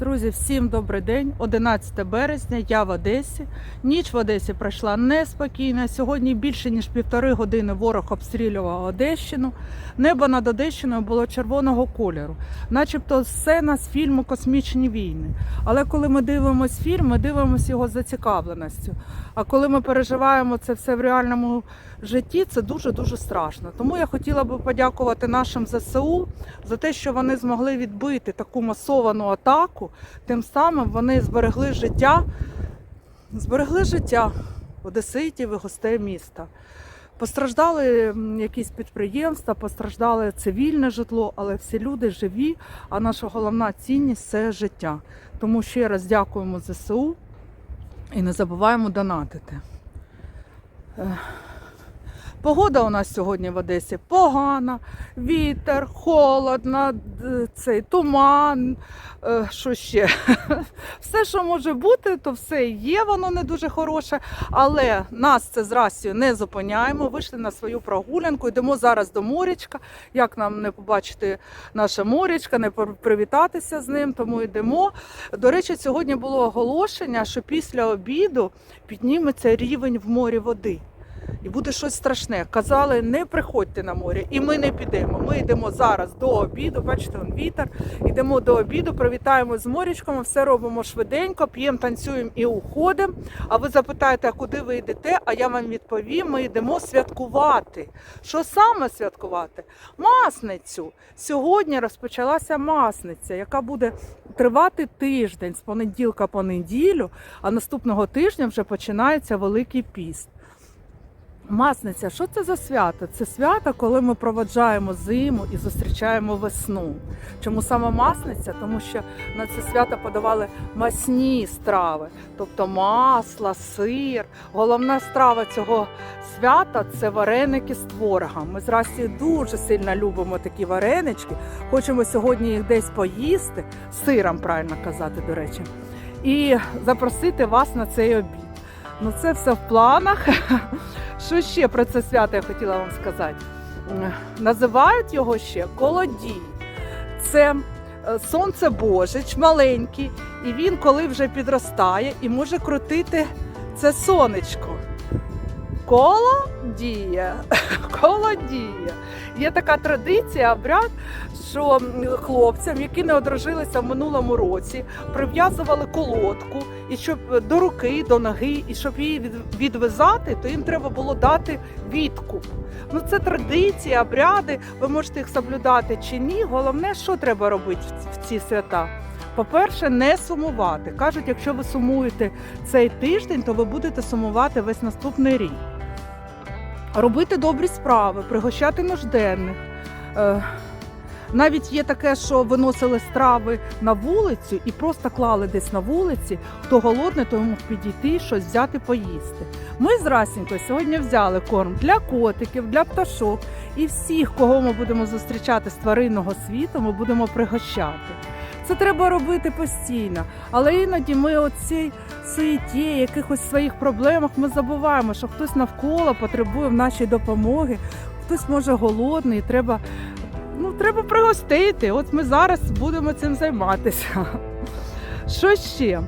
Друзі, всім добрий день. 11 березня, я в Одесі. Ніч в Одесі пройшла неспокійно. Сьогодні більше ніж півтори години ворог обстрілював Одещину. Небо над Одещиною було червоного кольору, начебто сцена з фільму Космічні війни. Але коли ми дивимося фільм, ми дивимося його зацікавленістю. А коли ми переживаємо це все в реальному житті, це дуже дуже страшно. Тому я хотіла би подякувати нашим ЗСУ за те, що вони змогли відбити таку масовану атаку. Тим самим вони зберегли життя, зберегли життя одеситів і гостей міста. Постраждали якісь підприємства, постраждали цивільне житло, але всі люди живі. А наша головна цінність це життя. Тому ще раз дякуємо ЗСУ і не забуваємо донатити. Е, Погода у нас сьогодні в Одесі погана, вітер, холодно, цей туман, е, що ще. Все, що може бути, то все є, воно не дуже хороше. Але нас це з Рассію не зупиняємо. Вийшли на свою прогулянку, йдемо зараз до морячка. Як нам не побачити наше морячка, не привітатися з ним, тому йдемо. До речі, сьогодні було оголошення, що після обіду підніметься рівень в морі води. І буде щось страшне. Казали, не приходьте на море, і ми не підемо. Ми йдемо зараз до обіду. Бачите, он вітер. Йдемо до обіду, привітаємо з морячком, все робимо швиденько, п'ємо, танцюємо і уходимо. А ви запитаєте, а куди ви йдете? А я вам відповім: ми йдемо святкувати. Що саме святкувати? Масницю. Сьогодні розпочалася масниця, яка буде тривати тиждень з понеділка по неділю, а наступного тижня вже починається Великий піст. Масниця, що це за свято? Це свято, коли ми проводжаємо зиму і зустрічаємо весну. Чому саме масниця? Тому що на це свято подавали масні страви, тобто масло, сир. Головна страва цього свята це вареники з творогом. Ми з Расті дуже сильно любимо такі варенички. Хочемо сьогодні їх десь поїсти, сиром правильно казати, до речі, і запросити вас на цей обід. Ну, це все в планах. Що ще про це свято я хотіла вам сказати? Називають його ще колодій. Це е, сонце Божич, маленький, і він, коли вже підростає, і може крутити це сонечко. Колодія. Колодія. Є така традиція, обряд, що хлопцям, які не одружилися в минулому році, прив'язували колодку, і щоб до руки, до ноги, і щоб її від- відвязати, то їм треба було дати відкуп. Ну це традиції, обряди. Ви можете їх соблюдати чи ні. Головне, що треба робити в ці свята. По-перше, не сумувати. Кажуть, якщо ви сумуєте цей тиждень, то ви будете сумувати весь наступний рік. Робити добрі справи, пригощати нужденних. Е, навіть є таке, що виносили страви на вулицю і просто клали десь на вулиці. Хто голодний, то мог підійти щось взяти поїсти. Ми з Расінькою сьогодні взяли корм для котиків, для пташок і всіх, кого ми будемо зустрічати з тваринного світу, ми будемо пригощати. Це треба робити постійно, але іноді ми оцій суєті, якихось своїх проблемах ми забуваємо, що хтось навколо потребує нашої допомоги, хтось може голодний, треба ну, треба пригостити. От ми зараз будемо цим займатися. Що ще?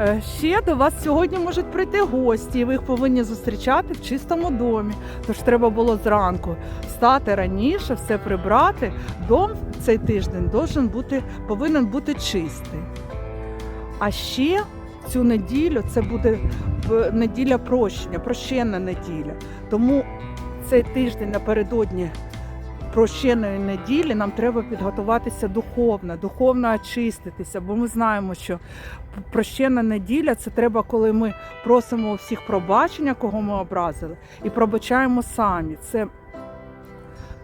Е, Ще до вас сьогодні можуть прийти гості, і ви їх повинні зустрічати в чистому домі. Тож треба було зранку встати раніше, все прибрати. Дом цей тиждень бути, повинен бути чистий. А ще цю неділю це буде неділя прощення, прощенна неділя. Тому цей тиждень напередодні прощеної неділі нам треба підготуватися духовно, духовно очиститися, бо ми знаємо, що прощена неділя це треба, коли ми просимо у всіх пробачення, кого ми образили, і пробачаємо самі. Це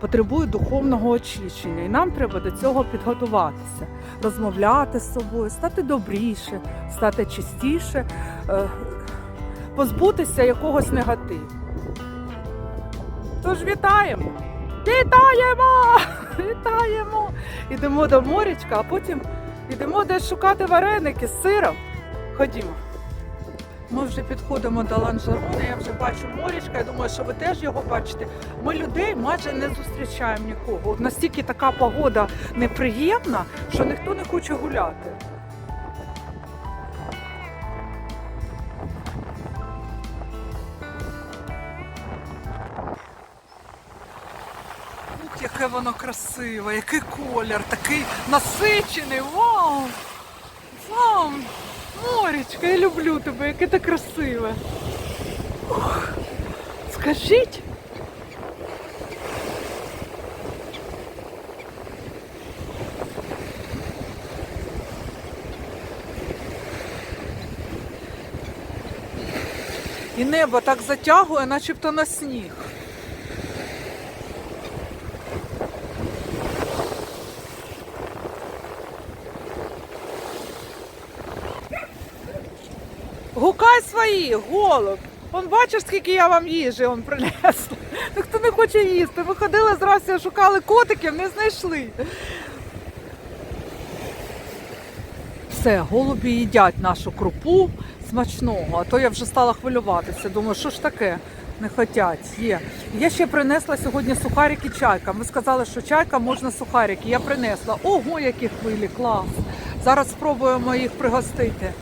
потребує духовного очищення, і нам треба до цього підготуватися, розмовляти з собою, стати добріше, стати чистіше, е, позбутися якогось негативу. Тож вітаємо! Вітаємо! Вітаємо! Ідемо до морячка, а потім йдемо десь шукати вареники з сиром. Ходімо. Ми вже підходимо до ланжерони, я вже бачу морячка, я думаю, що ви теж його бачите. Ми людей майже не зустрічаємо нікого. Настільки така погода неприємна, що ніхто не хоче гуляти. Яке воно красиве, який колір, такий насичений. Вау! Вау! Морічка, я люблю тебе, яке ти красиве. Ух, скажіть. І небо так затягує, начебто на сніг. Гукай свої, голуб. Он бачиш, скільки я вам їжі он принесла. Ніхто не хоче їсти. Ви ходили зразу, шукали котиків, не знайшли. Все, голубі їдять нашу крупу смачного, а то я вже стала хвилюватися. Думаю, що ж таке? Не хотять, є. Я ще принесла сьогодні сухарики чайка. Ми сказали, що чайка можна сухарики. Я принесла. Ого, які хвилі, клас! Зараз спробуємо їх пригостити.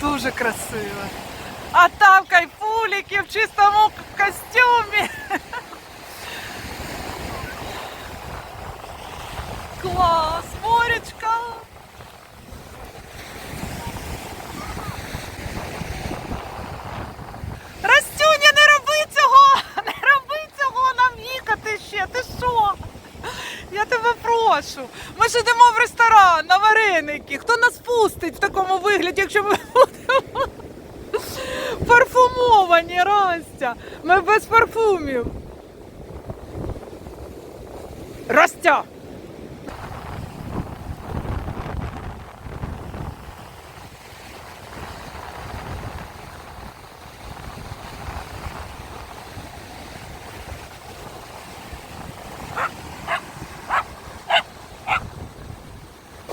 Дуже красиве. А там кайфуліки в чистому костюмі. Клас, морячка. Растюня, не роби цього! Не роби цього нам їхати ще. Ти що? Я тебе прошу. Ми ж йдемо в ресторан на вареники. Хто нас пустить в такому вигляді, якщо ми парфумовані, Растя? Ми без парфумів. Растя!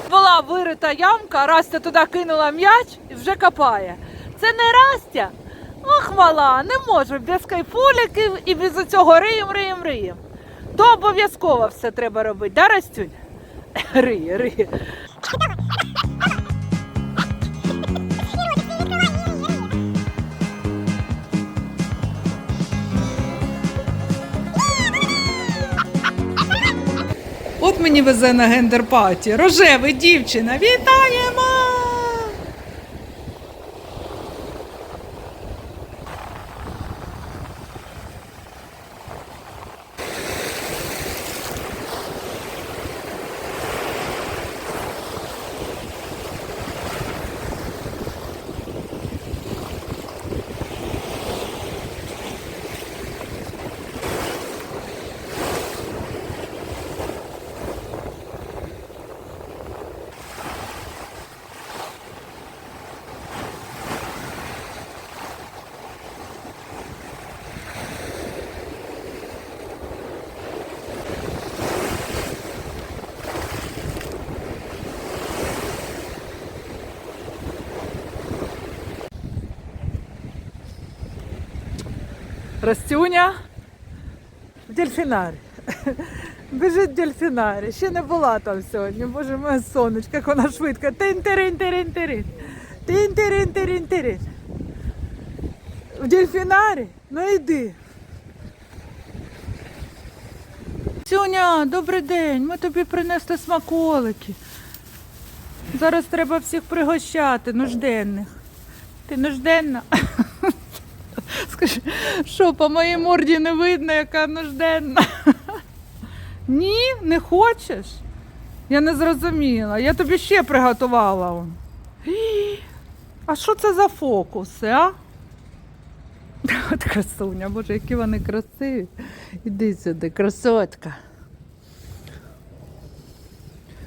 Була вирита ямка, Растя туди кинула м'яч і вже копає. Це не Растя. Ох, мала, не можу без кайфуліків і без цього риєм, риєм, риєм. То обов'язково все треба робити, да, Растюнь? Риє, риє. От мені везе на гендер-паті. Рожевий дівчина. Вітаємо! Растюня в дельфінарі. Біжить в дельфінарі. Ще не була там сьогодні. Боже моє сонечко, як вона швидко. Тин-тирин-тирин-тирин. Тин-тирин-тирин-тирин. В дельфінарі? Ну йди. Сюня, добрий день. Ми тобі принесли смаколики. Зараз треба всіх пригощати, нужденних. Ти нужденна? Скажи, що по моїй морді не видно, яка нужденна? Ні, не хочеш? Я не зрозуміла. Я тобі ще приготувала. А що це за фокуси, а? От красуня, боже, які вони красиві. Іди сюди, красотка.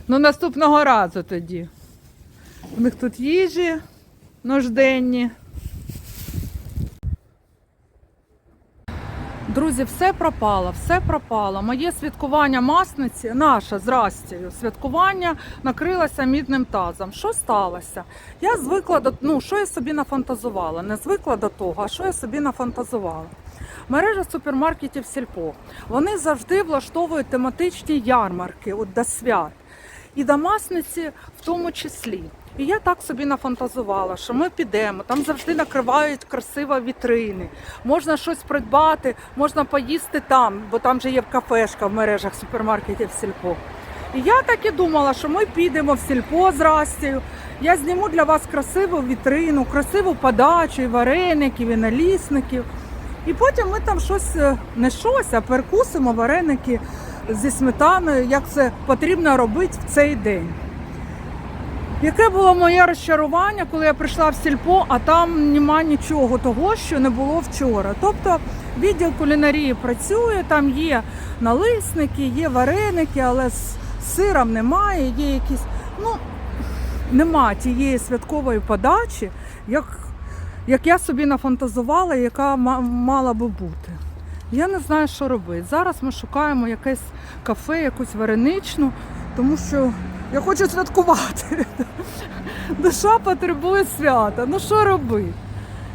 Ну, наступного разу тоді. У них тут їжі нужденні. Друзі, все пропало, все пропало. Моє святкування масниці, наше з святкування накрилося мідним тазом. Що сталося? Я звикла до ну, що я собі нафантазувала. Не звикла до того, а що я собі нафантазувала. Мережа супермаркетів Сільпо. Вони завжди влаштовують тематичні ярмарки от до свят. І до масниці в тому числі. І я так собі нафантазувала, що ми підемо, там завжди накривають красиво вітрини, можна щось придбати, можна поїсти там, бо там же є кафешка в мережах супермаркетів Сільпо. І я так і думала, що ми підемо в сільпо з Растію. Я зніму для вас красиву вітрину, красиву подачу і вареників, і налісників. І потім ми там щось, е, не щось, а перекусимо вареники зі сметаною, як це потрібно робити в цей день. Яке було моє розчарування, коли я прийшла в сільпо, а там нема нічого того, що не було вчора. Тобто відділ кулінарії працює, там є налисники, є вареники, але з сиром немає, є якісь. Ну, нема тієї святкової подачі, як, як я собі нафантазувала, яка мала би бути. Я не знаю, що робити. Зараз ми шукаємо якесь кафе, якусь вареничну, тому що я хочу святкувати. Душа потребує свята. Ну що робити?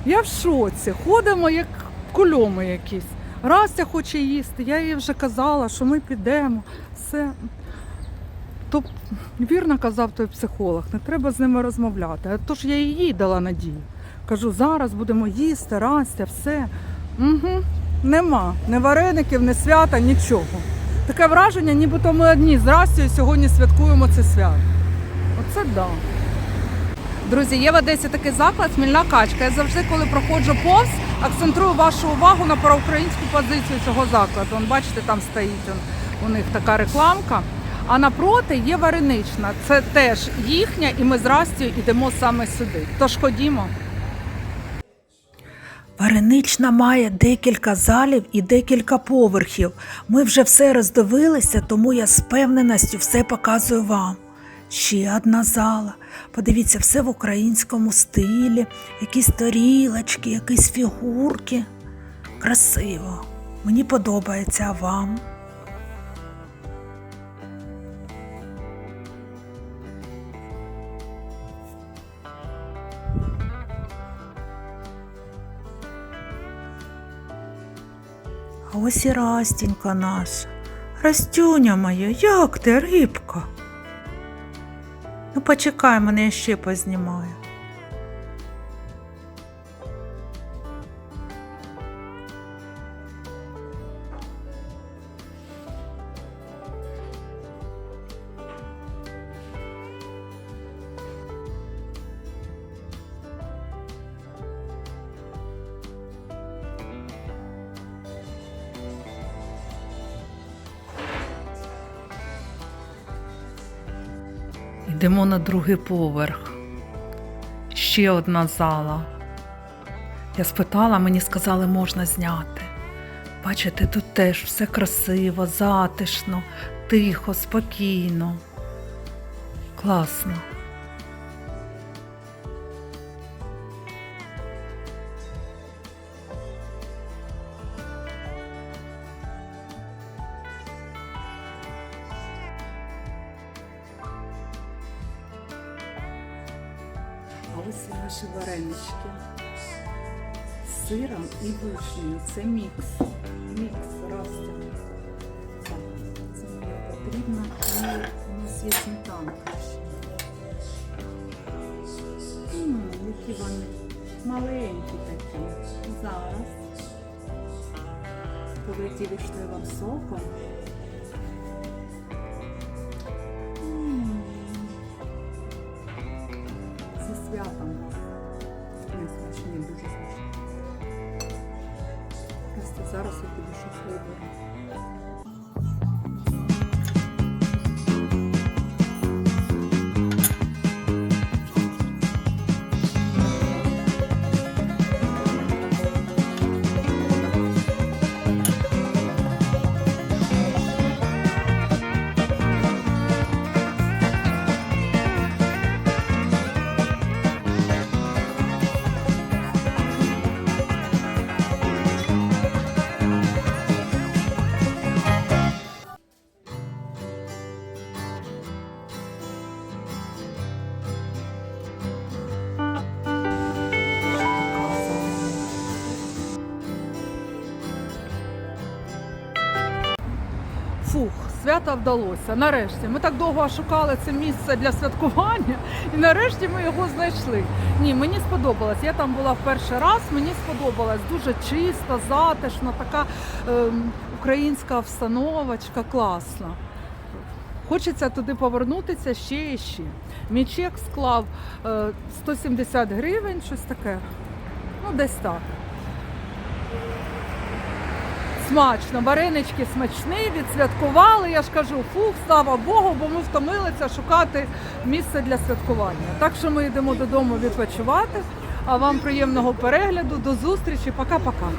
Я в шоці. Ходимо як кульоми якісь. Растя хоче їсти, я їй вже казала, що ми підемо. Все. Тобто, вірно казав той психолог, не треба з ними розмовляти. А то ж я їй дала надію. Кажу, зараз будемо їсти, Растя, все. Угу. Нема. Ні вареників, ні свята, нічого. Таке враження, нібито ми одні з Растю сьогодні святкуємо це свято. Оце да. Друзі, є в Одесі такий заклад Смільна качка. Я завжди, коли проходжу повз, акцентрую вашу увагу на проукраїнську позицію цього закладу. Вон, бачите, там стоїть он, у них така рекламка. А напроти є варенична. Це теж їхня, і ми з Растю йдемо саме сюди. Тож ходімо. Варенична має декілька залів і декілька поверхів. Ми вже все роздивилися, тому я з певненістю все показую вам. Ще одна зала. Подивіться, все в українському стилі, якісь тарілочки, якісь фігурки. Красиво. Мені подобається, а вам? Ось і Растінька наша. Растюня моя, як ти, рибка? Ну, почекай, мене я ще познімаю. Йдемо на другий поверх. Ще одна зала. Я спитала, мені сказали, можна зняти. Бачите, тут теж все красиво, затишно, тихо, спокійно. Класно. Наші з сиром і вишнею. Це мікс. Мікс растя. Так, це мені потрібно. І у нас є сметанка які вони маленькі такі. Зараз. Политі вишневим соком. Зараз я піду щось виберу. Свято вдалося. Нарешті. Ми так довго шукали це місце для святкування, і нарешті ми його знайшли. Ні, мені сподобалось. Я там була в перший раз, мені сподобалось. Дуже чисто, затишно, така ем, українська встановочка, класна. Хочеться туди повернутися ще і ще. Мій чек склав е, 170 гривень, щось таке. Ну, десь так. Смачно, варенички смачні, відсвяткували. Я ж кажу, фух, слава Богу, бо ми втомилися шукати місце для святкування. Так що ми йдемо додому відпочивати. А вам приємного перегляду, до зустрічі, пока-пока.